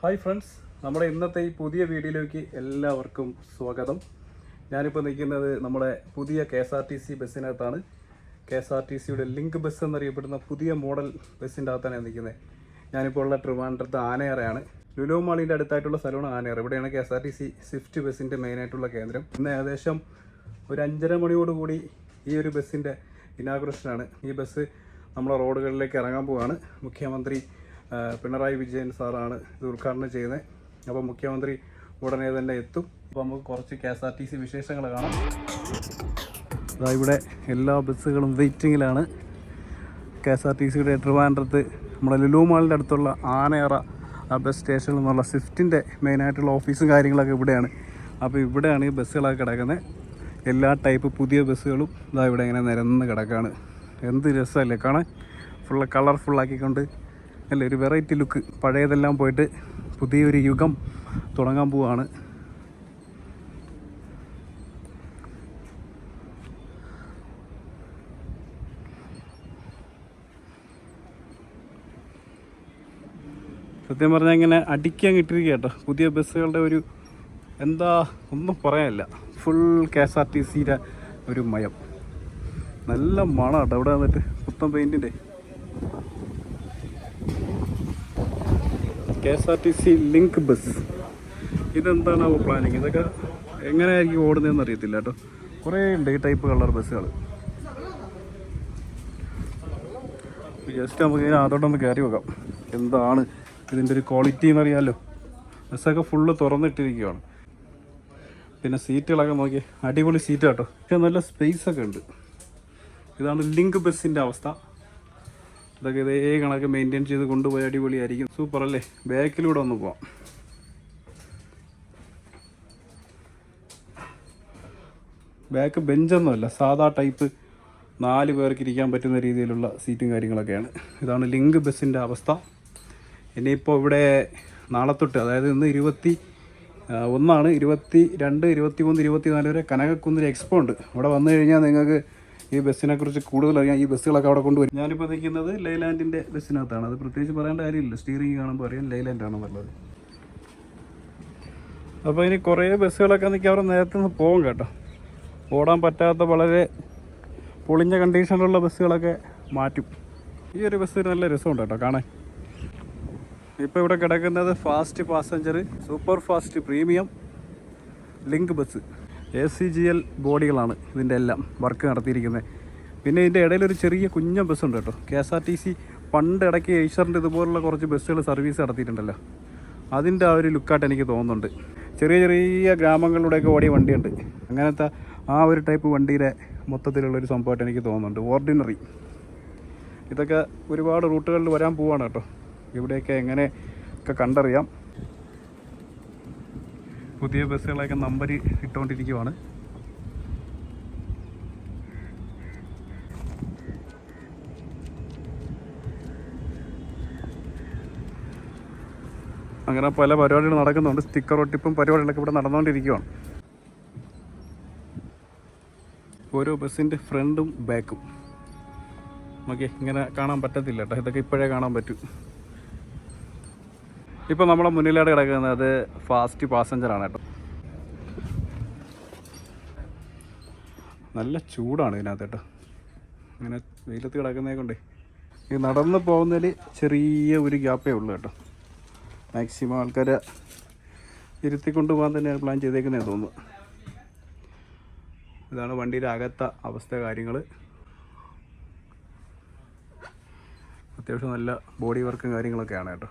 Hi friends നമ്മുടെ ഇന്നത്തെ ഈ പുതിയ വീഡിയോയിലേക്ക് എല്ലാവർക്കും സ്വാഗതം. ഞാനിപ്പോൾ നിൽക്കുന്നത് നമ്മുടെ പുതിയ K S R T C ബസ്സിനകത്താണ്. കെ എസ് ആർ ടി സിയുടെ ലിങ്ക് ബസ് എന്നറിയപ്പെടുന്ന പുതിയ മോഡൽ ബസ്സിന്റെ അകത്താണ് നിൽക്കുന്നത്. ഞാനിപ്പോൾ ഉള്ള ട്രിവാൻഡ്രത്ത് ആനയറയാണ്. ലുലോ മാളിന്റെ അടുത്തായിട്ടുള്ള സ്ഥലമാണ് ആനയറ ഇവിടെയാണ് K S R T C swift ബസ്സിന്റെ മെയിനായിട്ടുള്ള കേന്ദ്രം. ഇന്ന് ഏകദേശം ഒരു അഞ്ചര മണിയോടുകൂടി ഈ ഒരു ബസ്സിന്റെ ഇനാഗ്രേഷനാണ് ഈ ബസ് നമ്മളെ റോഡുകളിലേക്ക് ഇറങ്ങാൻ പോവുകയാണ് മുഖ്യമന്ത്രി പിണറായി വിജയൻ സാറാണ് ഇത് ഉദ്ഘാടനം ചെയ്യുന്നത്. അപ്പോൾ മുഖ്യമന്ത്രി ഉടനെ തന്നെ എത്തും. അപ്പോൾ നമുക്ക് കുറച്ച് K S R T C വിശേഷങ്ങൾ കാണാം. അതാ ഇവിടെ എല്ലാ ബസ്സുകളും വെയിറ്റിങ്ങിലാണ്. കെ എസ് ആർ ടി സിയുടെ ട്രിവാൻഡ്രത്ത് നമ്മുടെ ലുലു മാളിന്റെ അടുത്തുള്ള ആനയറ ബസ് സ്റ്റേഷനിൽ നിന്നുള്ള സ്വിഫ്റ്റിന്റെ മെയിനായിട്ടുള്ള ഓഫീസും കാര്യങ്ങളൊക്കെ ഇവിടെയാണ്. അപ്പോൾ ഇവിടെയാണ് ഈ ബസ്സുകളൊക്കെ കിടക്കുന്നത്. എല്ലാ ടൈപ്പ് പുതിയ ബസ്സുകളും ഇതാ ഇവിടെ ഇങ്ങനെ നിരന്ന് കിടക്കുകയാണ് എന്ത് രസമല്ലേ കാണാൻ? ഫുള്ള് കളർഫുള്ളാക്കിക്കൊണ്ട് അല്ലേ ഒരു വെറൈറ്റി ലുക്ക് പഴയതെല്ലാം പോയിട്ട് പുതിയൊരു യുഗം തുടങ്ങാൻ പോവാണ്. സത്യം പറഞ്ഞാൽ ഇങ്ങനെ അടിക്കാൻ കിട്ടിയിരിക്കുക കേട്ടോ. പുതിയ ബസ്സുകളുടെ ഒരു എന്താ ഒന്നും പറയാനില്ല. Full K S R T സിയുടെ ഒരു മയം. നല്ല മണം കേട്ടോ അവിടെ വന്നിട്ട് പുത്തൻ പെയിന്റിന്റെ K S R T C link bus. ഇതെന്താണ് പ്ലാനിങ് ഇതൊക്കെ എങ്ങനെയായിരിക്കും ഓടുന്നതെന്ന് അറിയത്തില്ല കേട്ടോ. കുറേ ഉണ്ട് ഈ ടൈപ്പ് കളർ ബസ്സുകൾ ജസ്റ്റ് നമുക്ക് ഇതിന് ഒന്ന് കയറി വെക്കാം എന്താണ് ഇതിന്റെ ഒരു ക്വാളിറ്റി എന്നറിയാമല്ലോ ബസ്സൊക്കെ ഫുള്ള് തുറന്നിട്ടിരിക്കുകയാണ്. പിന്നെ സീറ്റുകളൊക്കെ നോക്കി. അടിപൊളി സീറ്റ് കേട്ടോ. പക്ഷേ നല്ല സ്പേസ് ഒക്കെ ഉണ്ട്. ഇതാണ് ലിങ്ക് ബസ്സിന്റെ അവസ്ഥ. ഇതൊക്കെ ഇതേ കണക്ക് മെയിന്റെയിൻ ചെയ്ത് കൊണ്ടുപോയി അടിപൊളിയായിരിക്കും. സൂപ്പർ അല്ലേ? ബാക്കിലൂടെ ഒന്ന് പോവാം. ബാക്ക് ബെഞ്ചൊന്നുമല്ല സാധാ ടൈപ്പ് നാല് പേർക്ക് ഇരിക്കാൻ പറ്റുന്ന രീതിയിലുള്ള സീറ്റും കാര്യങ്ങളൊക്കെയാണ്. ഇതാണ് ലിങ്ക് ബസ്സിന്റെ അവസ്ഥ. ഇനിയിപ്പോൾ ഇവിടെ നാളെ തൊട്ട് അതായത് ഇന്ന് ഇരുപത്തി ഒന്നാണ്. ഇരുപത്തി രണ്ട് ഇരുപത്തി മൂന്ന് ഇരുപത്തി നാല് വരെ കനകക്കുന്നിൽ എക്സ്പോ ഉണ്ട്. അവിടെ വന്നു കഴിഞ്ഞാൽ നിങ്ങൾക്ക് ഈ ബസ്സിനെ കുറിച്ച് കൂടുതൽ അറിയാം ഈ ബസ്സുകളൊക്കെ അവിടെ കൊണ്ടുവരും. ഞാനിപ്പോൾ നിൽക്കുന്നത് ലൈലാൻഡിന്റെ ബസ്സിനകത്താണ്. അത് പ്രത്യേകിച്ച് പറയേണ്ട കാര്യമില്ല. സ്റ്റിയറിംഗ് കാണുമ്പോൾ അറിയാം ലൈലാൻഡ് ആണെന്നുള്ളത് അപ്പോൾ ഇനി കുറേ ബസ്സുകളൊക്കെ നിൽക്കി അവിടെ നേരത്തെ നിന്ന് പോകും കേട്ടോ. ഓടാൻ പറ്റാത്ത വളരെ പൊളിഞ്ഞ കണ്ടീഷനിലുള്ള ബസ്സുകളൊക്കെ മാറ്റും. ഈ ഒരു ബസ് നല്ല രസമുണ്ട് കേട്ടോ കാണാൻ. ഇപ്പോൾ ഇവിടെ കിടക്കുന്നത് fast passenger super fast premium link bus. A C G L ബോഡികളാണ് ഇതിന്റെ എല്ലാം വർക്ക് നടത്തിയിരിക്കുന്നത്. പിന്നെ ഇതിന്റെ ഇടയിൽ ഒരു ചെറിയ കുഞ്ഞ ബസ് ഉണ്ട് കേട്ടോ. K S R T C പണ്ട് ഇടയ്ക്ക് ഏഷ്യറിന്റെ ഇതുപോലുള്ള കുറച്ച് ബസ്സുകൾ സർവീസ് നടത്തിയിട്ടുണ്ടല്ലോ. അതിന്റെ ആ ഒരു ലുക്കായിട്ട് എനിക്ക് തോന്നുന്നുണ്ട്. ചെറിയ ചെറിയ ഗ്രാമങ്ങളിലൂടെയൊക്കെ ഓടിയ വണ്ടിയുണ്ട്. അങ്ങനത്തെ ആ ഒരു ടൈപ്പ് വണ്ടിയുടെ മൊത്തത്തിലുള്ളൊരു സംഭവമായിട്ട് എനിക്ക് തോന്നുന്നുണ്ട്. ഓർഡിനറി ഇതൊക്കെ ഒരുപാട് റൂട്ടുകളിൽ വരാൻ പോവാണ് കേട്ടോ. ഇവിടെയൊക്കെ എങ്ങനെ ഒക്കെ കണ്ടറിയാം. പുതിയ ബസ്സുകളൊക്കെ നമ്പർ ഇട്ടുകൊണ്ടിരിക്കുവാണ് അങ്ങനെ പല പരിപാടികൾ നടക്കുന്നുണ്ട്. സ്റ്റിക്കർ ഒട്ടിപ്പും പരിപാടികളൊക്കെ ഇവിടെ നടന്നുകൊണ്ടിരിക്കുവാണ് ഓരോ ബസ്സിന്റെ ഫ്രണ്ടും ബാക്കും. നമുക്ക് ഇങ്ങനെ കാണാൻ പറ്റത്തില്ല കേട്ടോ. ഇതൊക്കെ ഇപ്പോഴേ കാണാൻ പറ്റും. ഇപ്പോൾ നമ്മളെ മുന്നിലായിട്ട് കിടക്കുന്നത് ഫാസ്റ്റ് പാസഞ്ചർ ആണ് കേട്ടോ. നല്ല ചൂടാണ് ഇതിനകത്ത് കേട്ടോ. ഇങ്ങനെ വെയിലത്ത് കിടക്കുന്നേ കൊണ്ടേ. ഈ നടന്ന് പോകുന്നതിൽ ചെറിയ ഒരു ഗ്യാപ്പേ ഉള്ളൂ കേട്ടോ. മാക്സിമം ആൾക്കാരെ ഇരുത്തിക്കൊണ്ട് പോകാൻ തന്നെയാണ് പ്ലാൻ ചെയ്തേക്കുന്നേ തോന്നുന്നു. ഇതാണ് വണ്ടിയുടെ അകത്ത അവസ്ഥ കാര്യങ്ങൾ അത്യാവശ്യം നല്ല ബോഡി വർക്കും കാര്യങ്ങളൊക്കെയാണ് കേട്ടോ.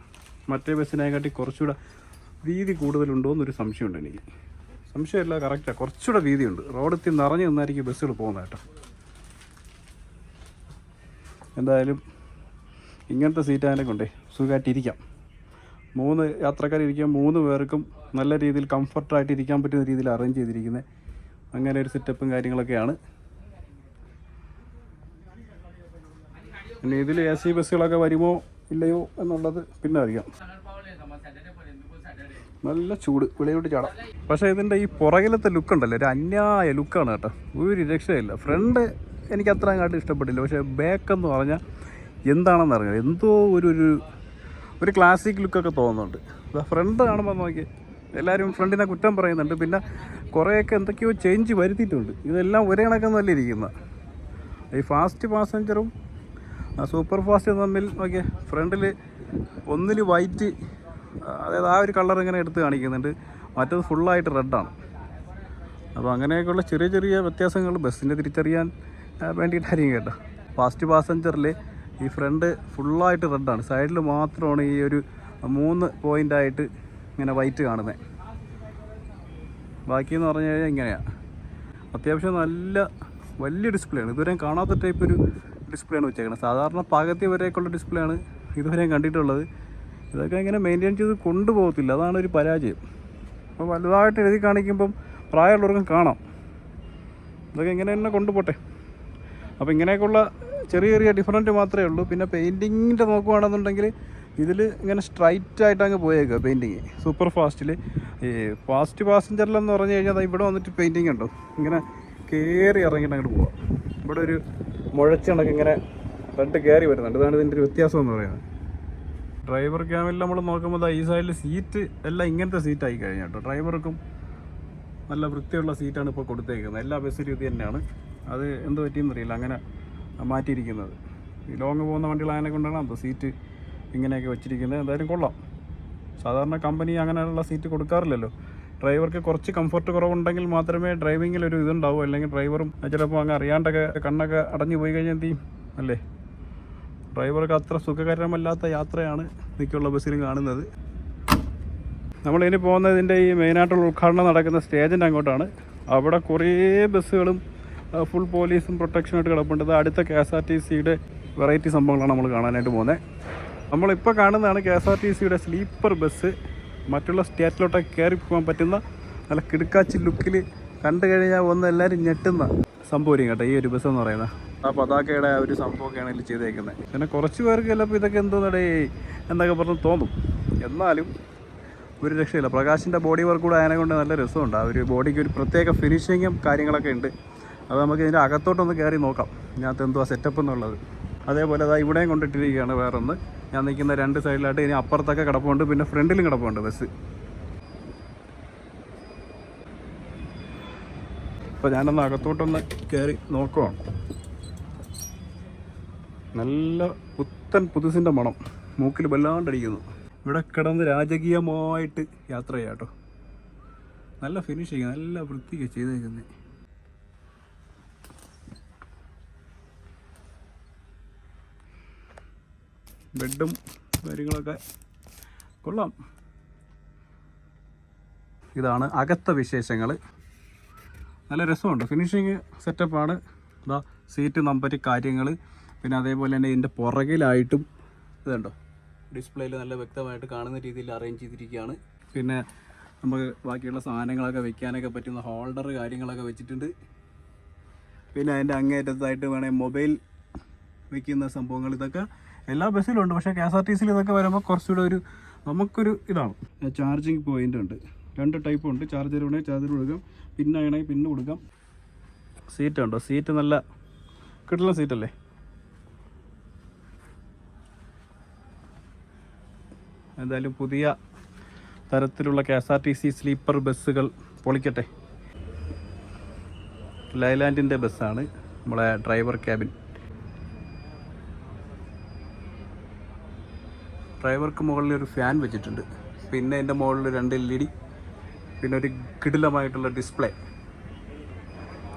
മറ്റേ ബസ്സിനെക്കാട്ടി കുറച്ചുകൂടെ വീതി കൂടുതലുണ്ടോ എന്നൊരു സംശയമുണ്ട് എനിക്ക്. സംശയമല്ല കറക്റ്റാണ് കുറച്ചുകൂടെ വീതിയുണ്ട്. റോഡെത്തി നിറഞ്ഞു നിന്നായിരിക്കും ബസ്സുകൾ പോകുന്നത് കേട്ടോ. എന്തായാലും ഇങ്ങനത്തെ സീറ്റായാലും കൊണ്ടേ സുഖമായിട്ടിരിക്കാം. മൂന്ന് യാത്രക്കാർ ഇരിക്കാൻ മൂന്ന് പേർക്കും നല്ല രീതിയിൽ കംഫർട്ടായിട്ട് ഇരിക്കാൻ പറ്റുന്ന രീതിയിൽ അറേഞ്ച് ചെയ്തിരിക്കുന്നത് അങ്ങനെ ഒരു സെറ്റപ്പും കാര്യങ്ങളൊക്കെയാണ്. പിന്നെ ഇതിൽ എ സി ബസ്സുകളൊക്കെ വരുമോ? ഇല്ലയോ എന്നുള്ളത് പിന്നെ അറിയാം. നല്ല ചൂട് വിളയോട്ട് ചാടാം. പക്ഷേ ഇതിന്റെ ഈ പുറകിലത്തെ ലുക്ക് ഉണ്ടല്ലോ ഒരു അന്യായ ലുക്കാണ് കേട്ടോ. ഒരു രക്ഷയില്ല. ഫ്രണ്ട് എനിക്ക് അത്ര അങ്ങോട്ട് ഇഷ്ടപ്പെട്ടില്ല. പക്ഷേ ബാക്ക് എന്ന് പറഞ്ഞാൽ എന്താണെന്ന് അറിയാം എന്തോ ഒരു ഒരു ഒരു ക്ലാസിക് ലുക്കൊക്കെ തോന്നുന്നുണ്ട്. ഫ്രണ്ട് കാണുമ്പോൾ നോക്കി. എല്ലാവരും ഫ്രണ്ടിനെ കുറ്റം പറയുന്നുണ്ട്. പിന്നെ കുറേയൊക്കെ എന്തൊക്കെയോ ചേഞ്ച് വരുത്തിയിട്ടുണ്ട്. ഇതെല്ലാം ഒരേ കണക്കൊന്നുമല്ല ഇരിക്കുന്ന ഈ ഫാസ്റ്റ് പാസഞ്ചറും സൂപ്പർ ഫാസ്റ്റ് തമ്മിൽ നോക്കിയ ഫ്രണ്ടിൽ ഒന്നിൽ വൈറ്റ് അതായത് ആ ഒരു കളർ ഇങ്ങനെ എടുത്ത് കാണിക്കുന്നുണ്ട്. മറ്റത് ഫുള്ളായിട്ട് റെഡാണ് അപ്പോൾ അങ്ങനെയൊക്കെയുള്ള ചെറിയ ചെറിയ വ്യത്യാസങ്ങൾ ബസ്സിന്റെ തിരിച്ചറിയാൻ ആ, വേണ്ടിയിട്ടായിരിക്കും കേട്ടോ. ഫാസ്റ്റ് പാസഞ്ചറിൽ ഈ ഫ്രണ്ട് ഫുള്ളായിട്ട് റെഡാണ് സൈഡിൽ മാത്രമാണ് ഈ ഒരു മൂന്ന് പോയിന്റായിട്ട് ഇങ്ങനെ വൈറ്റ് കാണുന്നത് ബാക്കിയെന്ന് പറഞ്ഞു കഴിഞ്ഞാൽ ഇങ്ങനെയാണ് അത്യാവശ്യം നല്ല വലിയ ഡിസ്പ്ലേ ആണ്. ഇതുവരെയും കാണാത്ത ടൈപ്പ് ഒരു ഡിസ്പ്ലേ ആണ് വെച്ചേക്കുന്നത് സാധാരണ പകുതി വരെയൊക്കെയുള്ള ഡിസ്പ്ലേ ആണ് ഇതുവരെയും കണ്ടിട്ടുള്ളത്. ഇതൊക്കെ ഇങ്ങനെ മെയിന്റെയിൻ ചെയ്ത് കൊണ്ടുപോകത്തില്ല. അതാണ് ഒരു പരാജയം. അപ്പോൾ വലുതായിട്ട് എഴുതി കാണിക്കുമ്പം പ്രായമുള്ളവർക്കും കാണാം. ഇതൊക്കെ ഇങ്ങനെ തന്നെ കൊണ്ടുപോട്ടെ. അപ്പോൾ ഇങ്ങനെയൊക്കെയുള്ള ചെറിയ ചെറിയ ഡിഫറന്റ് മാത്രമേ ഉള്ളൂ. പിന്നെ പെയിന്റിങ്ങിന്റെ നോക്കുകയാണെന്നുണ്ടെങ്കിൽ ഇതിൽ ഇങ്ങനെ സ്ട്രൈറ്റ് ആയിട്ട് അങ്ങ് പോയേക്കുക പെയിന്റിങ് സൂപ്പർ ഫാസ്റ്റിൽ ഈ ഫാസ്റ്റ് പാസഞ്ചറിലെന്ന് പറഞ്ഞു കഴിഞ്ഞാൽ ഇവിടെ വന്നിട്ട് പെയിന്റിങ് ഉണ്ടോ ഇങ്ങനെ കയറി ഇറങ്ങിയിട്ട് അങ്ങോട്ട് പോവാം. ഇവിടെ ഒരു മുഴച്ച കണക്ക് ഇങ്ങനെ രണ്ട് കയറി വരുന്നുണ്ട്. ഇതാണ് ഇതിന്റെ ഒരു വ്യത്യാസം എന്ന് പറയുന്നത്. ഡ്രൈവർ ക്യാമിൽ നമ്മൾ നോക്കുമ്പോൾ ഈ സൈഡിൽ സീറ്റ് എല്ലാം ഇങ്ങനത്തെ സീറ്റായി കഴിഞ്ഞു കേട്ടോ. ഡ്രൈവർക്കും നല്ല വൃത്തിയുള്ള സീറ്റാണ് ഇപ്പോൾ കൊടുത്തേക്കുന്നത്. എല്ലാ ബസ്സിലും ഇത് തന്നെയാണ്. അത് എന്ത് പറ്റിയെന്ന് അറിയില്ല. അങ്ങനെ മാറ്റിയിരിക്കുന്നത്. ഈ ലോങ് പോകുന്ന വണ്ടികൾ അങ്ങനെ കൊണ്ടാണ് അപ്പോൾ സീറ്റ് ഇങ്ങനെയൊക്കെ വെച്ചിരിക്കുന്നത്. എന്തായാലും കൊള്ളാം. സാധാരണ കമ്പനി അങ്ങനെയുള്ള സീറ്റ് കൊടുക്കാറില്ലല്ലോ. ഡ്രൈവർക്ക് കുറച്ച് കംഫർട്ട് കുറവുണ്ടെങ്കിൽ മാത്രമേ ഡ്രൈവിങ്ങിൽ ഒരു ഇതുണ്ടാവൂ. അല്ലെങ്കിൽ ഡ്രൈവറും ചിലപ്പോൾ അങ്ങ് അറിയാണ്ടൊക്കെ കണ്ണൊക്കെ അടഞ്ഞു പോയി കഴിഞ്ഞാൽ എന്ത് ചെയ്യും? അല്ലേ? ഡ്രൈവർക്ക് അത്ര സുഖകരമല്ലാത്ത യാത്രയാണ് മിക്കുള്ള ബസ്സിലും കാണുന്നത്. നമ്മളിനി പോകുന്നതിന്റെ ഈ മെയിനായിട്ടുള്ള ഉദ്ഘാടനം നടക്കുന്ന സ്റ്റേജിന്റെ അങ്ങോട്ടാണ്. അവിടെ കുറേ ബസ്സുകളും ഫുൾ പോലീസും പ്രൊട്ടക്ഷനായിട്ട് കിടപ്പുണ്ട്. അടുത്ത കെ എസ് ആർ ടി സിയുടെ വെറൈറ്റി സംഭവങ്ങളാണ് നമ്മൾ കാണാനായിട്ട് പോകുന്നത്. നമ്മളിപ്പോൾ കാണുന്നതാണ് കെ എസ് ആർ ടി സിയുടെ സ്ലീപ്പർ ബസ്. മറ്റുള്ള സ്റ്റേറ്റിലോട്ടൊക്കെ കയറി പോകാൻ പറ്റുന്ന നല്ല കിടുക്കാച്ചി ലുക്കിൽ കണ്ടു കഴിഞ്ഞാൽ ഒന്ന് എല്ലാവരും ഞെട്ടുന്ന സംഭവം കേട്ടോ ഈ ഒരു ബസ് എന്ന് പറയുന്നത്. ആ പതാക്കയുടെ ആ ഒരു സംഭവമൊക്കെയാണ് ഇതിൽ ചെയ്തേക്കുന്നത്. പിന്നെ കുറച്ച് പേർക്ക് ചിലപ്പോൾ ഇതൊക്കെ എന്തോന്നടേ എന്നൊക്കെ പറഞ്ഞ് തോന്നും. എന്നാലും ഒരു രക്ഷയില്ല. പ്രകാശിന്റെ ബോഡി വർക്ക് കൂടെ അതിനെ കൊണ്ട് നല്ല രസമുണ്ട്. ആ ഒരു ബോഡിക്ക് ഒരു പ്രത്യേക ഫിനിഷിങ്ങും കാര്യങ്ങളൊക്കെ ഉണ്ട്. അത് നമുക്ക് ഇതിന്റെ അകത്തോട്ടൊന്ന് കയറി നോക്കാം. ഇതിനകത്ത് എന്തുവാ സെറ്റപ്പ് എന്നുള്ളത്. അതേപോലെ അതാ ഇവിടെയും കൊണ്ടിട്ടിരിക്കുകയാണ് വേറൊന്ന്. ഞാൻ നിൽക്കുന്ന രണ്ട് സൈഡിലായിട്ട് ഇനി അപ്പുറത്തൊക്കെ കിടപ്പുണ്ട് പിന്നെ ഫ്രണ്ടിലും കിടപ്പുണ്ട് ബസ് അപ്പോൾ ഞാനൊന്ന് അകത്തോട്ടൊന്ന് കയറി നോക്കുവാണ്. നല്ല പുത്തൻ പുതുസിന്റെ മണം. മൂക്കിൽ വല്ലാണ്ടടിക്കുന്നു. ഇവിടെ കിടന്ന് രാജകീയമായിട്ട് യാത്ര ചെയ്യാം കേട്ടോ. നല്ല ഫിനിഷിങ് നല്ല വൃത്തിക്ക് ചെയ്തേക്കുന്നത് ബെഡും കാര്യങ്ങളൊക്കെ. കൊള്ളാം. ഇതാണ് അകത്ത വിശേഷങ്ങൾ നല്ല രസമുണ്ട്. ഫിനിഷിങ് സെറ്റപ്പാണ് ഇതാ സീറ്റ് നമ്പർ കാര്യങ്ങൾ പിന്നെ അതേപോലെ തന്നെ ഇതിന്റെ പുറകിലായിട്ടും ഇതുണ്ടോ? ഡിസ്പ്ലേയിൽ നല്ല വ്യക്തമായിട്ട് കാണുന്ന രീതിയിൽ അറേഞ്ച് ചെയ്തിരിക്കുകയാണ്. പിന്നെ നമുക്ക് ബാക്കിയുള്ള സാധനങ്ങളൊക്കെ വെക്കാനൊക്കെ പറ്റുന്ന ഹോൾഡർ കാര്യങ്ങളൊക്കെ വെച്ചിട്ടുണ്ട്. പിന്നെ അതിന്റെ അങ്ങേറ്റത്തായിട്ട് വേണേൽ മൊബൈൽ വെക്കുന്ന സംഭവങ്ങൾ ഇതൊക്കെ എല്ലാ ബസ്സിലും ഉണ്ട് പക്ഷേ കെ എസ് ആർ ടി സിയിൽ ഇതൊക്കെ വരുമ്പോൾ കുറച്ചുകൂടെ ഒരു നമുക്കൊരു ഇതാണ്. ചാർജിങ് പോയിന്റ് ഉണ്ട്. രണ്ട് ടൈപ്പ് ഉണ്ട്. ചാർജർ വേണമെങ്കിൽ ചാർജർ കൊടുക്കാം. പിന്നെ വേണമെങ്കിൽ പിന്നെ കൊടുക്കാം. സീറ്റ് ഉണ്ടോ? സീറ്റ് നല്ല കിട്ടുന്ന സീറ്റല്ലേ എന്തായാലും പുതിയ തരത്തിലുള്ള K S R T C sleeper ബസ്സുകൾ പൊളിക്കട്ടെ. ലൈലാൻഡിന്റെ ബസ്സാണ്. നമ്മളെ ഡ്രൈവർ ക്യാബിൻ ഡ്രൈവർക്ക് മുകളിൽ ഒരു ഫാൻ വെച്ചിട്ടുണ്ട്. പിന്നെ എന്റെ മുകളിൽ രണ്ട് എൽ ഇ ഡി പിന്നെ ഒരു കിടിലമായിട്ടുള്ള ഡിസ്പ്ലേ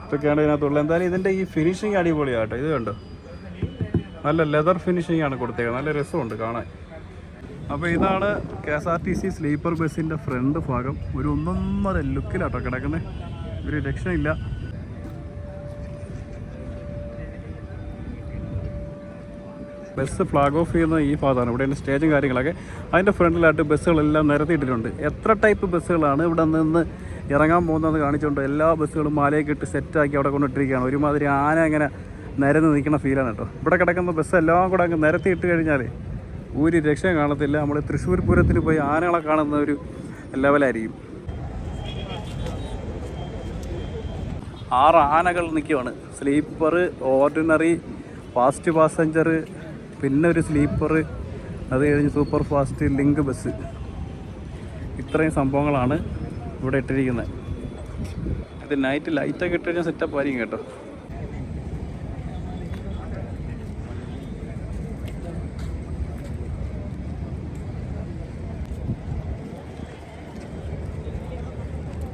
ഇതൊക്കെയാണ് ഇതിനകത്തുള്ളത്. എന്തായാലും ഇതിന്റെ ഈ ഫിനിഷിങ് അടിപൊളിയാട്ടോ. ഇത് കണ്ടോ? നല്ല ലെതർ ഫിനിഷിംഗ് ആണ് കൊടുത്തേക്കുന്നത്. നല്ല രസമുണ്ട് കാണാൻ. അപ്പോൾ ഇതാണ് K S R T C sleeper ബസ്സിന്റെ ഫ്രണ്ട് ഭാഗം. ഒരു ഒന്നൊന്നര ലുക്കിലാട്ടോ കിടക്കുന്നത് ഒരു രക്ഷയില്ല. ബസ് ഫ്ലാഗ് ഓഫ് ചെയ്യുന്ന ഈ ഭാഗത്താണ് ഇവിടെ സ്റ്റേജും കാര്യങ്ങളൊക്കെ. അതിന്റെ ഫ്രണ്ടിലായിട്ട് ബസ്സുകളെല്ലാം നിരത്തിയിട്ടിട്ടുണ്ട്. എത്ര ടൈപ്പ് ബസ്സുകളാണ് ഇവിടെ നിന്ന് ഇറങ്ങാൻ പോകുന്നതെന്ന് കാണിച്ചുകൊണ്ട് എല്ലാ ബസ്സുകളും മാലയൊക്കെ ഇട്ട് സെറ്റാക്കി അവിടെ കൊണ്ടിട്ടിരിക്കുകയാണ്. ഒരുമാതിരി ആന അങ്ങനെ നിരന്ന് നിൽക്കുന്ന ഫീലാണ് കേട്ടോ. ഇവിടെ കിടക്കുന്ന ബസ് എല്ലാം കൂടെ അങ്ങ് നിരത്തി ഇട്ട് കഴിഞ്ഞാൽ ഒരു രക്ഷയും കാണത്തില്ല. നമ്മൾ തൃശ്ശൂർ പൂരത്തിന് പോയി ആനകളെ കാണുന്ന ഒരു ലെവലായിരിക്കും ആറ് ആനകൾ നിൽക്കുവാണ്. സ്ലീപ്പർ ഓർഡിനറി ഫാസ്റ്റ് പാസഞ്ചർ പിന്നെ ഒരു സ്ലീപ്പർ അത് കഴിഞ്ഞ് സൂപ്പർ ഫാസ്റ്റ് ലിങ്ക് ബസ് ഇത്രയും സംഭവങ്ങളാണ് ഇവിടെ ഇട്ടിരിക്കുന്നത്. ഇത് നൈറ്റ് ലൈറ്റൊക്കെ ഇട്ട് കഴിഞ്ഞാൽ സെറ്റപ്പ് ആയിരിക്കും കേട്ടോ.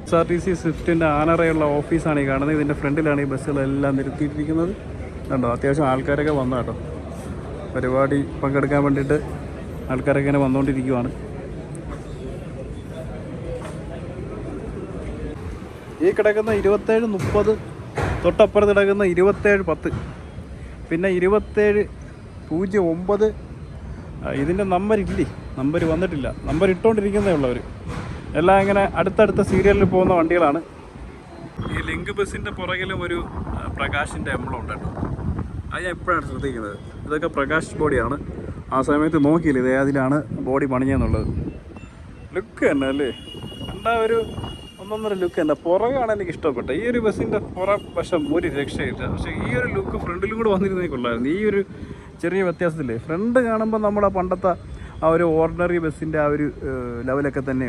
എസ് ആർ ടി സി സ്വിഫ്റ്റിന്റെ ആനറയുള്ള ഓഫീസാണ് ഈ കാണുന്നത്. ഇതിന്റെ ഫ്രണ്ടിലാണ് ഈ ബസ്സുകളെല്ലാം നിർത്തിയിട്ടിരിക്കുന്നത്. കണ്ടോ അത്യാവശ്യം ആൾക്കാരൊക്കെ വന്നു കേട്ടോ. പരിപാടി പങ്കെടുക്കാൻ വേണ്ടിയിട്ട് ആൾക്കാരൊക്കെ ഇങ്ങനെ വന്നുകൊണ്ടിരിക്കുവാണ്. ഈ കിടക്കുന്ന ഇരുപത്തേഴ് മുപ്പത് തൊട്ടപ്പുറത്ത് കിടക്കുന്ന ഇരുപത്തേഴ് പത്ത് പിന്നെ ഇരുപത്തേഴ് പൂജ്യം ഒമ്പത് ഇതിന്റെ നമ്പർ ഇല്ലേ? നമ്പർ വന്നിട്ടില്ല. നമ്പർ ഇട്ടുകൊണ്ടിരിക്കുന്നേ ഉള്ളവർ എല്ലാം ഇങ്ങനെ അടുത്തടുത്ത സീരിയലിൽ പോകുന്ന വണ്ടികളാണ്. ഈ ലിങ്ക് ബസ്സിന്റെ പുറകിലും ഒരു പ്രകാശിന്റെ എംബ്ലം ഉണ്ട് കേട്ടോ. അത് ഞാൻ എപ്പോഴാണ് ശ്രദ്ധിക്കുന്നത്. ഇതൊക്കെ പ്രകാശ് ബോഡിയാണ്. ആ സമയത്ത് നോക്കിയില്ല ഇത് ഏതിലാണ് ബോഡി പണിഞ്ഞെന്നുള്ളത്. ലുക്ക് തന്നെ അല്ലേ? എന്താ ഒരു ഒന്നൊന്നര ലുക്ക് തന്നെ. പുറകാണ് എനിക്ക് ഇഷ്ടപ്പെട്ടത്. ഈ ഒരു ബസ്സിന്റെ പുറ വശം ഒരു രക്ഷയില്ല. പക്ഷേ ഈ ഒരു ലുക്ക് ഫ്രണ്ടിലും കൂടെ വന്നിരുന്നേ കൊള്ളായിരുന്നു. ഈ ഒരു ചെറിയ വ്യത്യാസത്തില്ലേ? ഫ്രണ്ട് കാണുമ്പോൾ നമ്മുടെ പണ്ടത്തെ ആ ഒരു ഓർഡിനറി ബസ്സിന്റെ ആ ഒരു ലെവലൊക്കെ തന്നെ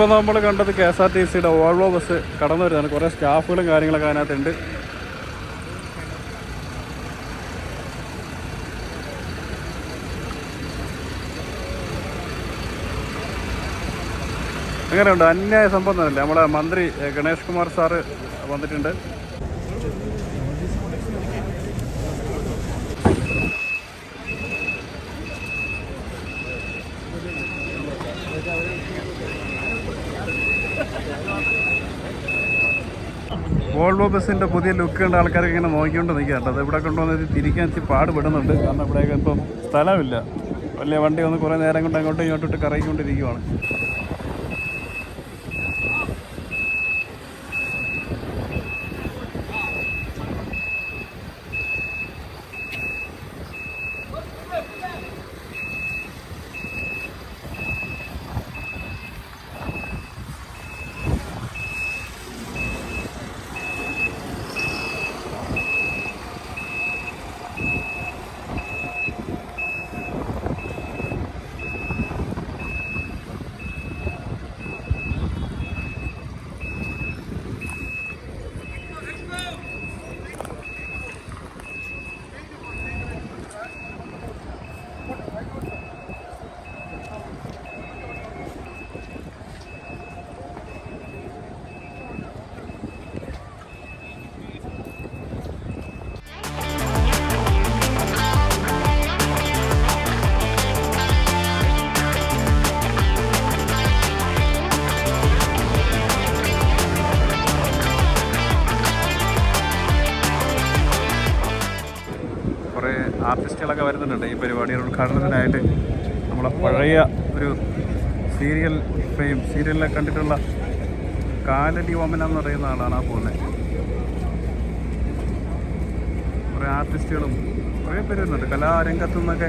ഇപ്പോൾ നമ്മൾ കണ്ടത് കെ എസ് ആർ ടി സിയുടെ ഓൾവോ ബസ് കടന്നു വരുന്നതാണ്. കുറേ സ്റ്റാഫുകളും കാര്യങ്ങളൊക്കെ അതിനകത്തുണ്ട്. അങ്ങനെയുണ്ട്. അന്യായ സംഭവം തന്നെയല്ലേ നമ്മുടെ മന്ത്രി ഗണേഷ് കുമാർ സാറ് വന്നിട്ടുണ്ട്. വോൾവോ ബസ്സിന്റെ പുതിയ ലുക്ക് കണ്ട ആൾക്കാരൊക്കെ ഇങ്ങനെ നോക്കിക്കൊണ്ട് നിൽക്കുക കേട്ടോ അത് ഇവിടെ കൊണ്ടുവന്ന് തിരിക്കാൻ ഇച്ചിരി പാടുപെടുന്നുണ്ട്. കാരണം ഇവിടെയൊക്കെ ഇപ്പം സ്ഥലമില്ല. വലിയ വണ്ടി വന്ന് കുറേ നേരം കൊണ്ട് അങ്ങോട്ടും ഇങ്ങോട്ടും കറങ്ങിക്കൊണ്ടിരിക്കുവാണ്. ആർട്ടിസ്റ്റുകളൊക്കെ വരുന്നുണ്ട്. ഈ പരിപാടിയുടെ ഉദ്ഘാടനത്തിനായിട്ട് നമ്മളെ പഴയ ഒരു സീരിയൽ ഫെയിം സീരിയലിലെ കണ്ടിട്ടുള്ള കാലടി ഓമന എന്ന് പറയുന്ന ആളാണ് ആ പോകുന്നത് കുറേ ആർട്ടിസ്റ്റുകളും കുറേ പേര് വരുന്നുണ്ട്. കലാരംഗത്തു നിന്നൊക്കെ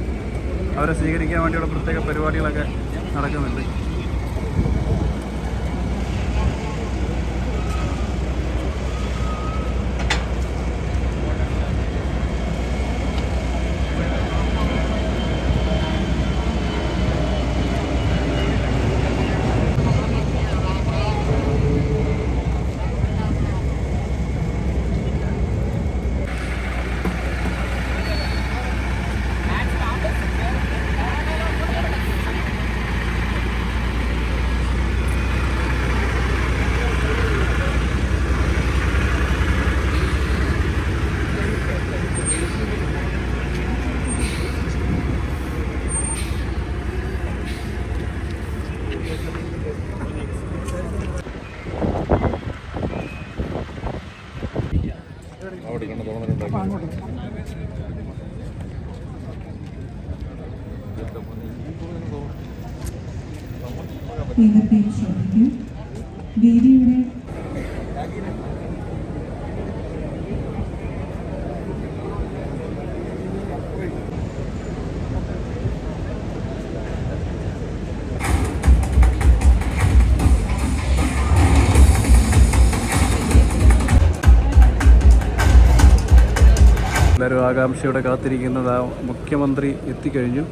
അവരെ സ്വീകരിക്കാൻ വേണ്ടിയുള്ള പ്രത്യേക പരിപാടികളൊക്കെ നടക്കുന്നുണ്ട്. ഏവർക്കും ശ്രദ്ധിക്കും വേദിയുടെ ആകാംക്ഷയോടെ കാത്തിരിക്കുന്നത് ആ മുഖ്യമന്ത്രി എത്തിക്കഴിഞ്ഞു.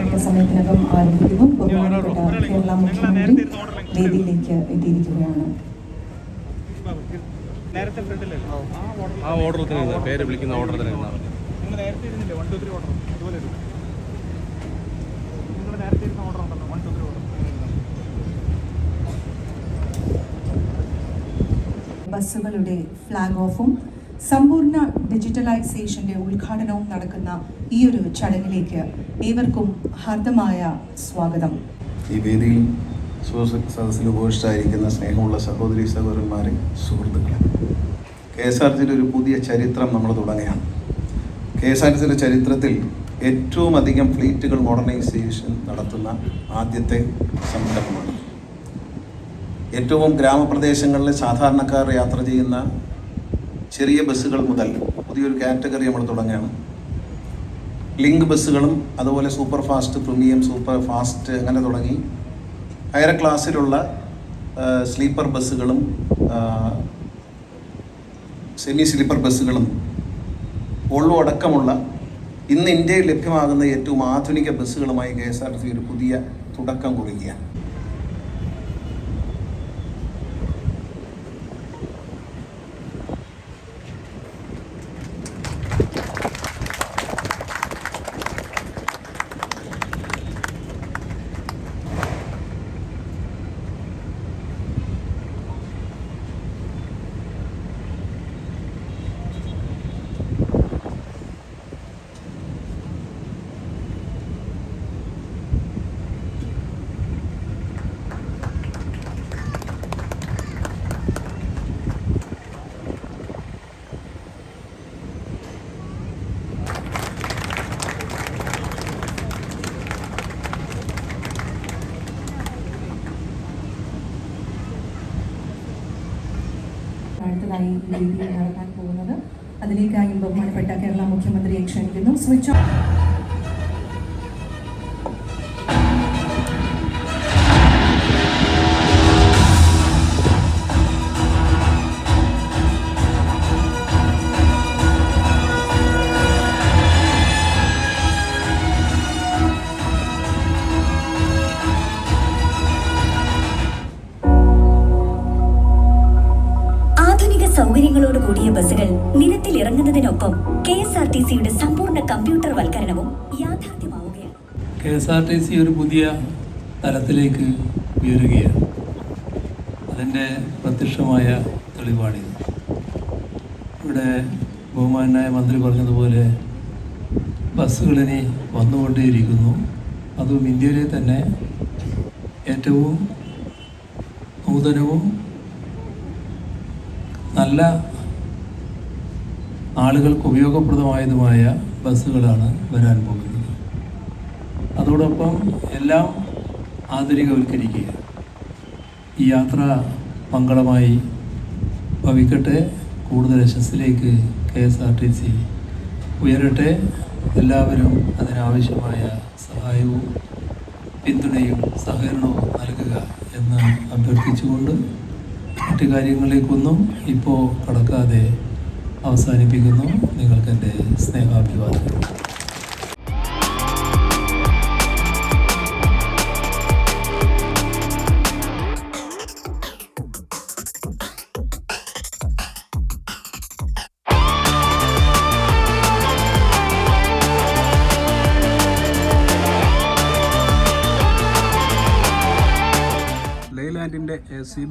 അല്പസമയത്തിനകം ആരംഭിക്കുന്നു. ബഹുമാനപ്പെട്ട കേരള മുഖ്യമന്ത്രി വേദിയിലേക്ക് എത്തിയിരിക്കുകയാണ്. ആ ഓർഡർ തന്നെ പേര് വിളിക്കുന്ന ഓർഡർ തന്നെ ഇരുന്നാൽ മതി. ബസ്സുകളുടെ ഫ്ലാഗ് ഓഫും സമ്പൂർണ ഡിജിറ്റലൈസേഷന്റെ ഉദ്ഘാടനവും നടക്കുന്ന ഈ ഒരു ചടങ്ങിലേക്ക് ഏവർക്കും ഹാർദമായ സ്വാഗതം. ഈ വേദിയിൽ സദസ്സിൽ ഉപവിഷ്ടായിരിക്കുന്ന സ്നേഹമുള്ള സഹോദരി സഹോദരന്മാരെ സുഹൃത്തുക്കളെ കെ എസ് ആർ ടിയുടെ ഒരു പുതിയ ചരിത്രം നമ്മൾ തുടങ്ങുകയാണ്. കെ എസ് ആർ ടിയുടെ ചരിത്രത്തിൽ ഏറ്റവും അധികം ഫ്ലീറ്റുകൾ മോഡേണൈസേഷൻ നടത്തുന്ന ആദ്യത്തെ സംരംഭമാണ് ഏറ്റവും ഗ്രാമപ്രദേശങ്ങളിൽ സാധാരണക്കാർ യാത്ര ചെയ്യുന്ന ചെറിയ ബസ്സുകൾ മുതൽ പുതിയൊരു കാറ്റഗറി നമ്മൾ തുടങ്ങുകയാണ്. ലിങ്ക് ബസ്സുകളും അതുപോലെ super fast premium super fast അങ്ങനെ തുടങ്ങി ഹയർ ക്ലാസ്സിലുള്ള സ്ലീപ്പർ ബസ്സുകളും സെമി സ്ലീപ്പർ ബസ്സുകളും ഉള്ളു അടക്കമുള്ള ഇന്ന് ഇന്ത്യയിൽ ലഭ്യമാകുന്ന ഏറ്റവും ആധുനിക ബസ്സുകളുമായി K S R T C ഒരു പുതിയ തുടക്കം കുറിക്കുകയാണ്. ഈ രീതിയിൽ നടക്കാൻ പോകുന്നത്. അതിലേക്കായി ബഹുമാനപ്പെട്ട കേരള മുഖ്യമന്ത്രിയെ ക്ഷണിക്കുന്നു. സ്വിച്ച് ഓൺ സമ്പൂർണ യാഥാർത്ഥ്യമാവുകയാണ്. K S R T C ഒരു പുതിയ തലത്തിലേക്ക് ഉയരുകയാണ്. അതിന്റെ പ്രത്യക്ഷമായ തെളിവാണിത്. ഇവിടെ ബഹുമാനായ മന്ത്രി പറഞ്ഞതുപോലെ ബസ്സുകളിനി വന്നുകൊണ്ടേയിരിക്കുന്നു. അതും ഇന്ത്യയിലെ തന്നെ ഏറ്റവും നൂതനവും നല്ല ആളുകൾക്ക് ഉപയോഗപ്രദമായതുമായ ബസ്സുകളാണ് വരാൻ പോകുന്നത്. അതോടൊപ്പം എല്ലാം ആധുനികവൽക്കരിക്കുക ഈ യാത്ര മംഗളമായി ഭവിക്കട്ടെ കൂടുതൽ യശസ്സിലേക്ക് K S R T C ഉയരട്ടെ. എല്ലാവരും അതിനാവശ്യമായ സഹായവും പിന്തുണയും സഹകരണവും നൽകുക എന്ന് അഭ്യർത്ഥിച്ചുകൊണ്ട് മറ്റു കാര്യങ്ങളിലേക്കൊന്നും ഇപ്പോൾ കടക്കാതെ അവസാനിപ്പിക്കുന്നു. നിങ്ങൾക്കെന്റെ സ്നേഹാഭിവാദം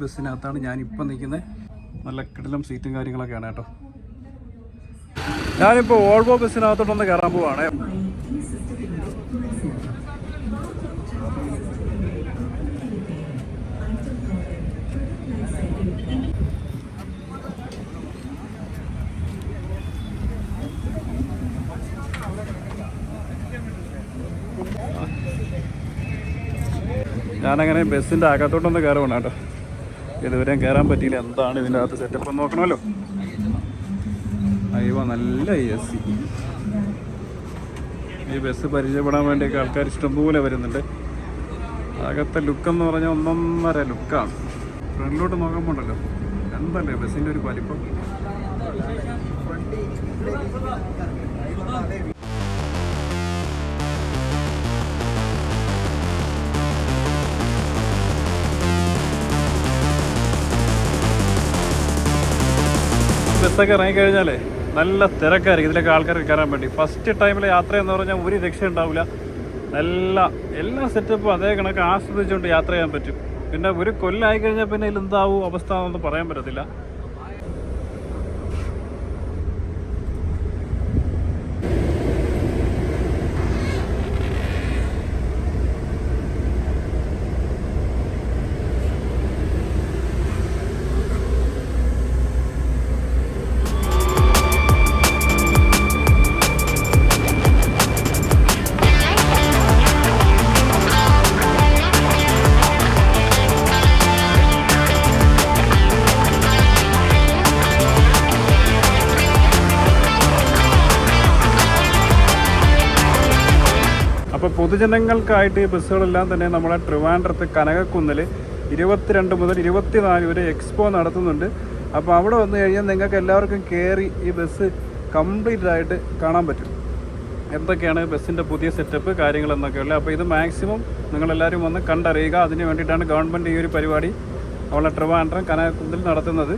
ബസ്സിനകത്താണ് ഞാനിപ്പോൾ നിൽക്കുന്നത്. നല്ല കിടിലം സീറ്റും കാര്യങ്ങളൊക്കെയാണ് കേട്ടോ. ഞാനിപ്പോൾ ഓൾവോ ബസ്സിനകത്തോട്ടൊന്ന് കയറാൻ പോവാണ്. ഞാനങ്ങനെ ബസ്സിന്റെ അകത്തോട്ടൊന്ന് കയറുവാണ് കേട്ടോ. ഇതുവരെയും കയറാൻ പറ്റിയില്ല. എന്താണ് ഇതിന്റെ അകത്ത് സെറ്റപ്പ് നോക്കണമല്ലോ. അയ്യോ നല്ല എ സി ഈ ബസ് പരിചയപ്പെടാൻ വേണ്ടിയൊക്കെ ആൾക്കാർ ഇഷ്ടംപോലെ വരുന്നുണ്ട്. അകത്തെ ലുക്കെന്ന് പറഞ്ഞാൽ ഒന്നൊന്നര ലുക്കാണ് ഫ്രണ്ടിലോട്ട് നോക്കുമ്പോണ്ടല്ലോ എന്തല്ലേ ബസ്സിന്റെ ഒരു വലിപ്പം? ബസ്സൊക്കെ ഇറങ്ങിക്കഴിഞ്ഞാലേ നല്ല തിരക്കായിരിക്കും. ഇതിലൊക്കെ ആൾക്കാർക്ക് കയറാൻ വേണ്ടി. ഫസ്റ്റ് ടൈമിലെ യാത്ര എന്ന് പറഞ്ഞാൽ ഒരു രക്ഷ ഉണ്ടാവില്ല. നല്ല എല്ലാ സെറ്റപ്പും അതേ കണക്ക് ആസ്വദിച്ചുകൊണ്ട് യാത്ര ചെയ്യാൻ പറ്റും. പിന്നെ ഒരു കൊല്ലമായി കഴിഞ്ഞാൽ പിന്നെ ഇതിൽ എന്താവും അവസ്ഥ എന്നൊന്നും പറയാൻ പറ്റത്തില്ല. പൊതുജനങ്ങൾക്കായിട്ട് ഈ ബസ്സുകളെല്ലാം തന്നെ നമ്മുടെ ട്രിവാൻഡ്രത്ത് കനകക്കുന്നിൽ ഇരുപത്തിരണ്ട് മുതൽ ഇരുപത്തിനാല് വരെ എക്സ്പോ നടത്തുന്നുണ്ട്. അപ്പോൾ അവിടെ വന്നു കഴിഞ്ഞാൽ നിങ്ങൾക്ക് എല്ലാവർക്കും കയറി ഈ ബസ് കംപ്ലീറ്റ് ആയിട്ട് കാണാൻ പറ്റും. എന്തൊക്കെയാണ് ബസ്സിന്റെ പുതിയ സെറ്റപ്പ് കാര്യങ്ങൾ എന്നൊക്കെയുള്ളത്. അപ്പോൾ ഇത് മാക്സിമം നിങ്ങളെല്ലാവരും വന്ന് കണ്ടറിയുക. അതിന് വേണ്ടിയിട്ടാണ് ഗവൺമെന്റ് ഈ ഒരു പരിപാടി അവളെ ട്രിവാൻഡ്രം കനകക്കുന്നിൽ നടത്തുന്നത്.